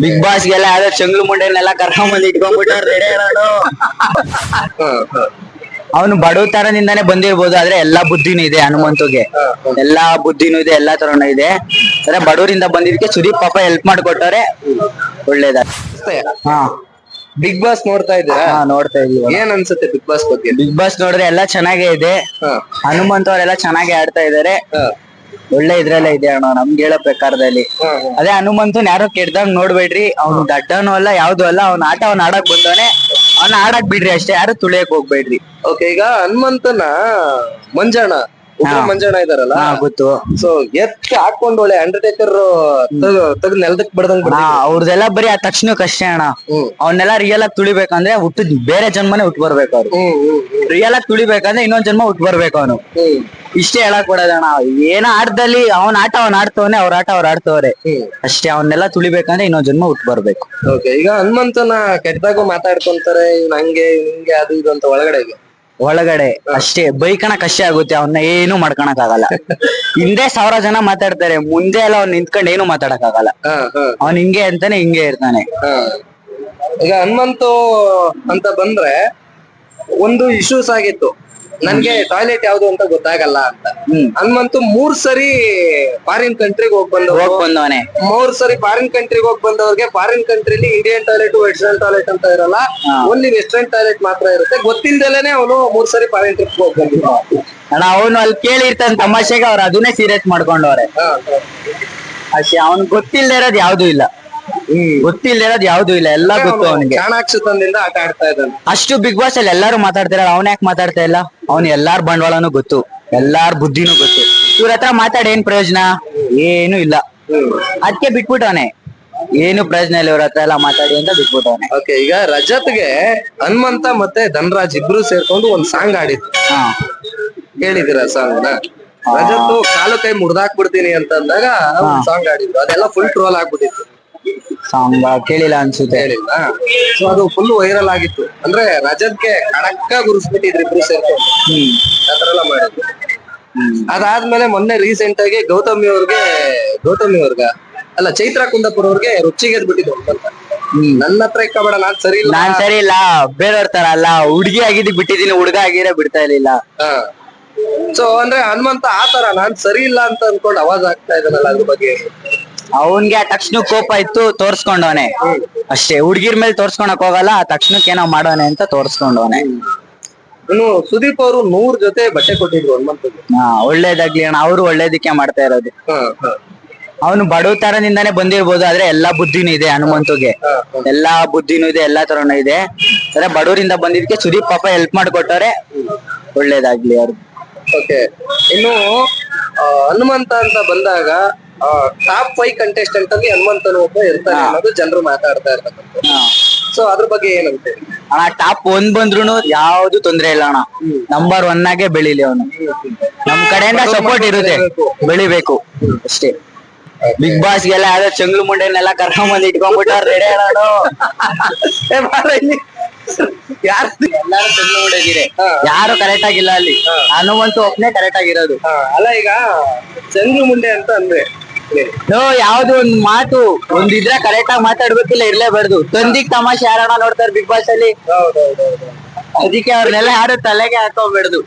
Big boss ಗೆಲ್ಲ ಯಾವ್ದೋ ಚಂಗ್ಲು ಮುಂಡೆನೆಲ್ಲ ಕರ್ಕೊಂಡ್ ಬಂದ್ ಇಟ್ಕೊಂಡ್ಬಿಟ್ಟು ರೆಡಿ ಹೇಳೋನು ಅವನು ಬಡವತನದಿಂದಾನೇ ಬಂದಿರ್ಬೋದು ಆದ್ರೆ ಎಲ್ಲಾ ಬುದ್ಧಿನೂ ಇದೆ ಹನುಮಂತುಗೆ. ಎಲ್ಲಾ ಬುದ್ಧಿನೂ ಇದೆ ಎಲ್ಲಾ ತರನು ಇದೆ. ಅಂದ್ರೆ ಬಡವರಿಂದ ಬಂದಿದ್ದಕ್ಕೆ ಸುದೀಪ್ ಪಾಪ ಹೆಲ್ಪ್ ಮಾಡ್ಕೊಟ್ಟವ್ರೆ ಒಳ್ಳೇದ ಹಾ. ಬಿಗ್ ಬಾಸ್ ನೋಡ್ತಾ ಇದ್ದೀರಾ? ಹಾ ನೋಡ್ತಾ ಇದೀವಿ ಏನ್ ಅನ್ಸುತ್ತೆ ಬಿಗ್ ಬಾಸ್ ಬಗ್ಗೆ? ಬಿಗ್ ಬಾಸ್ ನೋಡಿದ್ರೆ ಎಲ್ಲಾ ಚೆನ್ನಾಗೇ ಇದೆ. ಹನುಮಂತ ಅವರೆಲ್ಲ ಚೆನ್ನಾಗಿ ಆಡ್ತಾ ಇದಾರೆ ಒಳ್ಳೆ ಇದ್ರಲ್ಲೇ ಇದೆ ಅಣ್ಣ ನಮ್ಗೆ ಹೇಳೋ ಪ್ರಕಾರದಲ್ಲಿ. ಅದೇ ಹನುಮಂತನ್ ಯಾರೋ ಕೆಡ್ದಂಗ್ ನೋಡ್ಬೇಡ್ರಿ ಅವ್ನು ದಡ್ಡನು ಅಲ್ಲ ಯಾವ್ದು ಅಲ್ಲ ಅವ್ನ ಆಟ ಅವ್ನ ಆಡಕ್ ಬಂದವನೆ ಅವ್ನ ಆಡಕ್ ಬಿಡ್ರಿ ಅಷ್ಟೇ ಯಾರು ತುಳಿಯಕ್ ಹೋಗ್ಬೇಡ್ರಿ. ಓಕೆ ಈಗ ಹನುಮಂತನ ಮಂಜಾಣ ಉಗ್ರ ಮಂಜಣ್ಣ ಮಂಜಾಣ ಇದಾರಲ್ಲ? ಹಾ ಗೊತ್ತು. ಸೊ ಎತ್ತ ಹಾಕೊಂಡು ಒಳ್ಳೆ ಅಂಡರ್ಟೇಕರ್ ತಗದ್ ನೆಲದಕ್ ಬಡ್ದಂಗ್ ಹಾ ಅವ್ರದೆಲ್ಲ ಬರೀ ಆ ತಕ್ಷಣ ಅಷ್ಟೇ ಅಣ್ಣ. ಅವನ್ನೆಲ್ಲ ರಿಯಲ್ ಆಗಿ ತುಳಿಬೇಕಂದ್ರೆ ಹುಟ್ಟಿದ್ ಬೇರೆ ಜನ್ಮನೇ ಹುಟ್ಟು ಬರ್ಬೇಕು ಅವ್ರು. ರಿಯಲ್ ಆಗಿ ತುಳಿಬೇಕಂದ್ರೆ ಇನ್ನೊಂದ್ ಜನ್ಮ ಹುಟ್ಟು ಬರ್ಬೇಕು ಅವನು. ಇಷ್ಟೇ ಹೇಳಕ್ ಕೊಡೋದಣ್ಣ ಏನೋ ಆಟದಲ್ಲಿ ಅವನ ಆಟ ಅವ್ನ ಆಡ್ತವನೆ ಅವ್ರ ಆಟ ಅವ್ರ ಆಡ್ತವ್ರೆ. ಅಷ್ಟೇ ಅವನ್ನೆಲ್ಲ ತುಳಿಬೇಕಂದ್ರೆ ಇನ್ನೊಂದ್ ಜನ್ಮ ಹುಟ್ಟು ಬರ್ಬೇಕು. ಓಕೆ ಈಗ ಹನುಮಂತನ ಕೆಟ್ಟದಾಗೂ ಮಾತಾಡ್ಕೊಂತಾರೆ ಇವ್ ಹಂಗೆ ಹಿಂಗೆ ಅದು ಇದು ಅಂತ ಒಳಗಡೆ ಇದೆ. ಒಳಗಡೆ ಅಷ್ಟೇ ಬೈಕಣಕ್ ಕಷ್ಟ ಆಗುತ್ತೆ ಅವನ್ನ ಏನು ಮಾಡ್ಕೊಳಕ್ ಆಗಲ್ಲ ಹಿಂದೆ ಸಾವಿರ ಜನ ಮಾತಾಡ್ತಾರೆ ಮುಂದೆ ಎಲ್ಲ ಅವ್ನ್ ನಿಂತ್ಕೊಂಡ್ ಏನು ಮಾತಾಡಕ್ ಆಗಲ್ಲ ಅವನ್ ಹಿಂಗೆ ಅಂತಾನೆ ಹಿಂಗೆ ಇರ್ತಾನೆ. ಈಗ ಹನುಮಂತು ಅಂತ ಬಂದ್ರೆ ಒಂದು ಇಶ್ಯೂಸ್ ಆಗಿತ್ತು. ನನ್ಗೆ ಟಾಯ್ಲೆಟ್ ಯಾವ್ದು ಅಂತ ಗೊತ್ತಾಗಲ್ಲ ಅಂತ. ಹನುಮಂತು ಮೂರ್ ಸರಿ ಫಾರಿನ್ ಕಂಟ್ರಿಗೆ ಹೋಗ್ ಹೋಗ್ ಬಂದವನೇ. ಮೂರ್ ಸರಿ ಫಾರಿನ್ ಕಂಟ್ರಿಗೆ ಹೋಗ್ ಬಂದವ್ರಿಗೆ ಫಾರಿನ್ ಕಂಟ್ರಿಲಿ ಇಂಡಿಯನ್ ಟಾಯ್ಲೆಟ್ ವೆಸ್ಟರ್ನ್ ಟಾಯ್ಲೆಟ್ ಅಂತ ಇರಲ್ಲ. ಓನ್ಲಿ ವೆಸ್ಟರ್ನ್ ಟಾಯ್ಲೆಟ್ ಮಾತ್ರ ಇರುತ್ತೆ. ಗೊತ್ತಿಲ್ದಲೇನೆ ಅವನು ಮೂರ್ ಸರಿ ಫಾರಿನ್ ಟ್ರಿಪ್ ಹೋಗ್ ಬಂದಿದ್ದ. ಅಣ್ಣ ಅವನು ಅಲ್ಲಿ ಕೇಳಿರ್ತಾನೆ ತಮಾಷೆಗೆ ಅವ್ರು ಅದನ್ನೇ ಸೀರಿಯಸ್ ಮಾಡ್ಕೊಂಡವ್ರೆ. ಅಷ್ಟೇ ಅವ್ನ್ ಗೊತ್ತಿಲ್ಲದೆ ಇರೋದ್ ಯಾವ್ದು ಇಲ್ಲ. ಇರೋದ್ ಯಾವ್ದು ಇಲ್ಲ ಎಲ್ಲ ಗೊತ್ತು ಅವನಿಗೆ. ಚಾಣಾಕ್ಷತನದಿಂದ ಆಟ ಆಡ್ತಾ ಇದ್ದಾನೆ. ಅಷ್ಟು ಬಿಗ್ ಬಾಸ್ ಅಲ್ಲಿ ಎಲ್ಲಾರು ಮಾತಾಡ್ತಾರ ಅವ್ನ ಯಾಕೆ ಮಾತಾಡ್ತಾ ಇಲ್ಲ? ಅವ್ನ್ ಎಲ್ಲಾರ್ ಬಂಡವಾಳನು ಗೊತ್ತು ಎಲ್ಲಾರ್ ಬುದ್ಧಿನೂ ಗೊತ್ತು. ಇವ್ರ ಹತ್ರ ಮಾತಾಡಿ ಏನ್ ಪ್ರಯೋಜನ? ಏನು ಇಲ್ಲ. ಅದಕ್ಕೆ ಬಿಟ್ಬಿಟ್ಟವನೆ. ಏನು ಪ್ರಯೋಜನ ಇಲ್ಲ ಇವ್ರ ಹತ್ರ ಎಲ್ಲ ಮಾತಾಡಿ ಅಂತ ಬಿಟ್ಬಿಟ್ಟವನೆ. ಓಕೆ ಈಗ ರಜತ್ಗೆ ಹನುಮಂತ ಮತ್ತೆ ಧನರಾಜ್ ಇಬ್ರು ಸೇರ್ಕೊಂಡು ಒಂದ್ ಸಾಂಗ್ ಆಡಿದ್ರು ಹಾ. ಕೇಳಿದಿರ ಸಾಂಗ್ನ ರಜತ್ ಕಾಲು ಕೈ ಮುರ್ದಾಕ್ಬಿಡ್ತೀನಿ ಬಿಡ್ತೀನಿ ಅಂತ ಅಂದಾಗ ಸಾಂಗ್ ಆಡಿದ್ರು ಅದೆಲ್ಲ ಫುಲ್ ಟ್ರೋಲ್ ಆಗ್ಬಿಟ್ಟಿತ್ತು. ಸಾಂಗ್ ಕೇಳಿಲ್ಲ ಅನ್ಸುತ್ತೆ. ಸೊ ಅದು ಫುಲ್ ವೈರಲ್ ಆಗಿತ್ತು. ಅಂದ್ರೆ ರಜತ್ಗೆ ಕಡಕ್ಕ ಗುರುಸ್ಬಿಟ್ಟಿದ್ರು ಇಬ್ರು ಸೇರ್ಕೊಂಡು. ಹ್ಮ್. ಆತರ ಎಲ್ಲ ಮಾಡಿದ್ರು. ಅದಾದ್ಮೇಲೆ ಮೊನ್ನೆ ರೀಸೆಂಟ್ ಆಗಿ ಗೌತಮಿ ಅವ್ರಿಗೆ ಗೌತಮಿ ಅವ್ರಗ ಅಲ್ಲ ಚೈತ್ರ ಕುಂದಪುರ ಅವ್ರಿಗೆ ರುಚಿಗೆ ಬಿಟ್ಟಿದ್ರು ನನ್ನ ಹತ್ರ ಇಕ್ಕಬೇಡ ನಾನ್ ಸರಿ ಇಲ್ಲ. ನಾನ್ ಸರಿ ಇಲ್ಲ ಬೇರೆಯವ್ರ ತರ ಅಲ್ಲ ಹುಡುಗಿ ಆಗಿದ್ದು ಬಿಟ್ಟಿದೀನಿ ಹುಡುಗ ಆಗಿರೋ ಬಿಡ್ತಾ ಇರ್ಲಿಲ್ಲ. ಸೊ ಅಂದ್ರೆ ಹನುಮಂತ ಆತರ ನಾನ್ ಸರಿ ಇಲ್ಲ ಅಂತ ಅನ್ಕೊಂಡು ಅವಾಜ್ ಆಗ್ತಾ ಇದ್ದಾನಲ್ಲ ಅದ್ರ ಬಗ್ಗೆ. ಅವನ್ಗೆ ಆ ತಕ್ಷಣ ಕೋಪ ಇತ್ತು ತೋರ್ಸ್ಕೊಂಡವನೆ. ಅಷ್ಟೇ ಹುಡ್ಗಿರ್ ಮೇಲೆ ತೋರ್ಸ್ಕೊಳಕ್ ಹೋಗಲ್ಲ ಆ ತಕ್ಷಣಕ್ಕೆ ಏನೋ ಮಾಡೋನೆ ಅಂತ ತೋರ್ಸ್ಕೊಂಡವನೆ. ಇನ್ನು ಸುದೀಪ್ ಅವರು ನೂರ್ ಜೊತೆ ಬಟ್ಟೆ ಕೊಟ್ಟಿದ್ರು ಹಾ ಒಳ್ಳೇದಾಗ್ಲಿ ಅಣ್ಣ ಅವರು ಒಳ್ಳೇದಕ್ಕೆ ಮಾಡ್ತಾ ಇರೋದು. ಅವನು ಬಡವತನದಿಂದಾನೇ ಬಂದಿರ್ಬೋದು ಆದ್ರೆ ಎಲ್ಲಾ ಬುದ್ಧಿನೂ ಇದೆ ಹನುಮಂತುಗೆ. ಎಲ್ಲಾ ಬುದ್ಧಿನೂ ಇದೆ ಎಲ್ಲಾ ತರನು ಇದೆ. ಅಂದ್ರೆ ಬಡವರಿಂದ ಬಂದಿದ್ದಕ್ಕೆ ಸುದೀಪ್ ಪಾಪ ಹೆಲ್ಪ್ ಮಾಡ್ಕೊಟ್ಟವ್ರೆ ಒಳ್ಳೇದಾಗ್ಲಿ ಅವ್ರು ಓಕೆ ಇನ್ನು ಆ, ಹನುಮಂತ ಅಂತ ಬಂದಾಗ ಟಾಪ್ ಫೈವ್ ಕಂಟೆಸ್ಟೆಂಟ್ ಅಲ್ಲಿ ಹನುಮಂತನು ಒಬ್ಬ ಇರ್ತಾನೆ ಅನ್ನೋದು ಜನರು ಮಾತಾಡ್ತಾ ಇರ್ತಕ್ಕಂಥ ಸೊ ಅದ್ರ ಬಗ್ಗೆ ಏನಂತೆ? ಅಣ್ಣ ಟಾಪ್ ಒಂದ್ ಬಂದ್ರು ಯಾವ್ದು ತೊಂದ್ರೆ ಇಲ್ಲ ಅಣ್ಣ. ನಂಬರ್ ಒನ್ ಆಗೇ ಬೆಳಿಲಿ ಅವನು. ನಮ್ ಕಡೆಯಿಂದ ಸಪೋರ್ಟ್ ಇರುತ್ತೆ. ಬೆಳಿಬೇಕು. ಅಷ್ಟೇ. ಬಿಗ್ ಬಾಸ್ ಗೆಲ್ಲ ಯಾವ್ದೋ ಚಂಗ್ಲು ಮುಂಡೆನೆಲ್ಲ ಕರ್ಕೊಂಡ್ ಬಂದ್ ಇಟ್ಕೊಂಡ್ಬಿಟ್ಟಾರ ರೆಡಿ ಹೇಳೋನು ಯಾರು ಎಲ್ಲಾರು ಹಾ. ಯಾರು ಕರೆಕ್ಟ್ ಆಗಿಲ್ಲ ಅಲ್ಲಿ. ಹನುಮಂತು ಒಪ್ನೆ ಕರೆಕ್ಟ್ ಆಗಿರೋದು. ಅಲ್ಲ ಈಗ ಚಂದ್ರು ಮುಂಡೆ ಅಂತ ಅಂದ್ರೆ ನೋ ಯಾವ್ದು ಒಂದ್ ಮಾತು ಒಂದಿದ್ರೆ ಕರೆಕ್ಟ್ ಆಗಿ ಮಾತಾಡ್ಬೇಕಿಲ್ಲ ಇರ್ಲೇಬಾರ್ದು. ತಂದಿಗ್ ತಮಾಷೆ ಯಾರಣ್ಣ ನೋಡ್ತಾರೆ ಬಿಗ್ ಬಾಸ್ ಅಲ್ಲಿ? ಅದಕ್ಕೆ ಅವ್ರನ್ನೆಲ್ಲ ಯಾರು ತಲೆಗೆ ಹಾಕೋಬೇಡ್ದು.